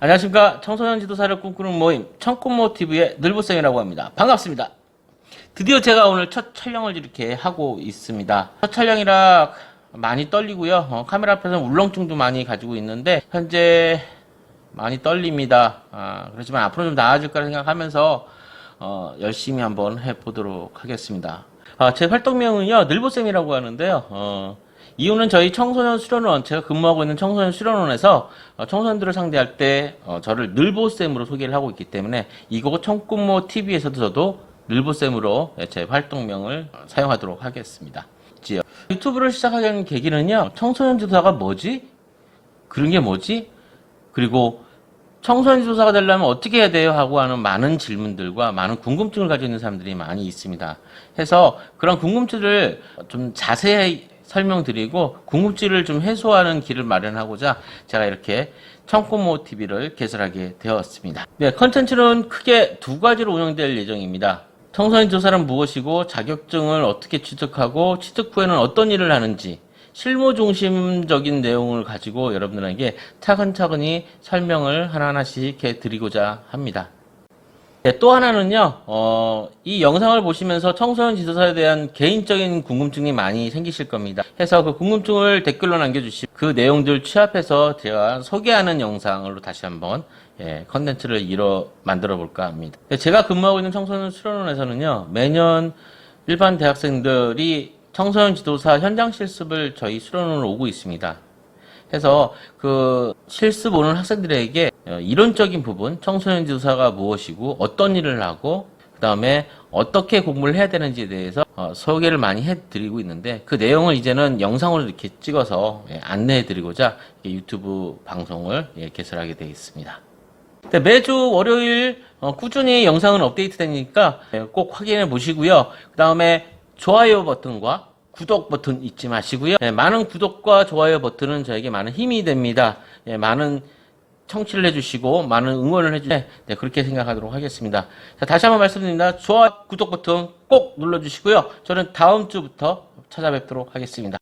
안녕하십니까. 청소년 지도사를 꿈꾸는 모임, 청꿈모 TV의 늘보쌤이라고 합니다. 반갑습니다. 드디어 제가 오늘 첫 촬영을 이렇게 하고 있습니다. 첫 촬영이라 많이 떨리고요. 어, 카메라 앞에서 울렁증도 많이 가지고 있는데, 현재 많이 떨립니다. 아, 그렇지만 앞으로 좀 나아질 거라 생각하면서, 어, 열심히 한번 해보도록 하겠습니다. 아, 제 활동명은요, 늘보쌤이라고 하는데요. 어, 이유는 저희 청소년 수련원, 제가 근무하고 있는 청소년 수련원에서 어, 청소년들을 상대할 때 어, 저를 늘보쌤으로 소개를 하고 있기 때문에 이곳 청꿈모 TV에서도 저도 늘보쌤으로 제 활동명을 어, 사용하도록 하겠습니다. 유튜브를 시작하게 된 계기는요, 청소년 지도사가 뭐지? 그런 게 뭐지? 그리고 청소년 지도사가 되려면 어떻게 해야 돼요? 하고 하는 많은 질문들과 많은 궁금증을 가지고 있는 사람들이 많이 있습니다. 해서 그런 궁금증을 좀 자세히 설명드리고 궁금증을 좀 해소하는 길을 마련하고자 제가 이렇게 청코모 TV를 개설하게 되었습니다. 네, 컨텐츠는 크게 두 가지로 운영될 예정입니다. 청소년 조사는 무엇이고 자격증을 어떻게 취득하고 취득 후에는 어떤 일을 하는지 실무 중심적인 내용을 가지고 여러분들에게 차근차근히 설명을 하나하나씩 해 드리고자 합니다. 네, 또 하나는요, 어, 이 영상을 보시면서 청소년 지도사에 대한 개인적인 궁금증이 많이 생기실 겁니다. 해서 그 궁금증을 댓글로 남겨주시고 그 내용들 취합해서 제가 소개하는 영상으로 다시 한번 예, 컨텐츠를 이뤄 만들어 볼까 합니다. 네, 제가 근무하고 있는 청소년 수련원에서는요, 매년 일반 대학생들이 청소년 지도사 현장 실습을 저희 수련원으로 오고 있습니다. 해서 그 실습 오는 학생들에게 어, 이론적인 부분, 청소년 지도사가 무엇이고 어떤 일을 하고 그 다음에 어떻게 공부를 해야 되는지에 대해서 어, 소개를 많이 해드리고 있는데 그 내용을 이제는 영상으로 이렇게 찍어서 예, 안내해드리고자 유튜브 방송을 예, 개설하게 되어 있습니다. 네, 매주 월요일 어, 꾸준히 영상은 업데이트 되니까 예, 꼭 확인해 보시고요. 그 다음에 좋아요 버튼과 구독 버튼 잊지 마시고요. 예, 많은 구독과 좋아요 버튼은 저에게 많은 힘이 됩니다. 예, 많은 청취를 해주시고 많은 응원을 해주세 네, 그렇게 생각하도록 하겠습니다. 자, 다시 한번 말씀드립니다. 좋아요, 구독 버튼 꼭 눌러주시고요. 저는 다음 주부터 찾아뵙도록 하겠습니다.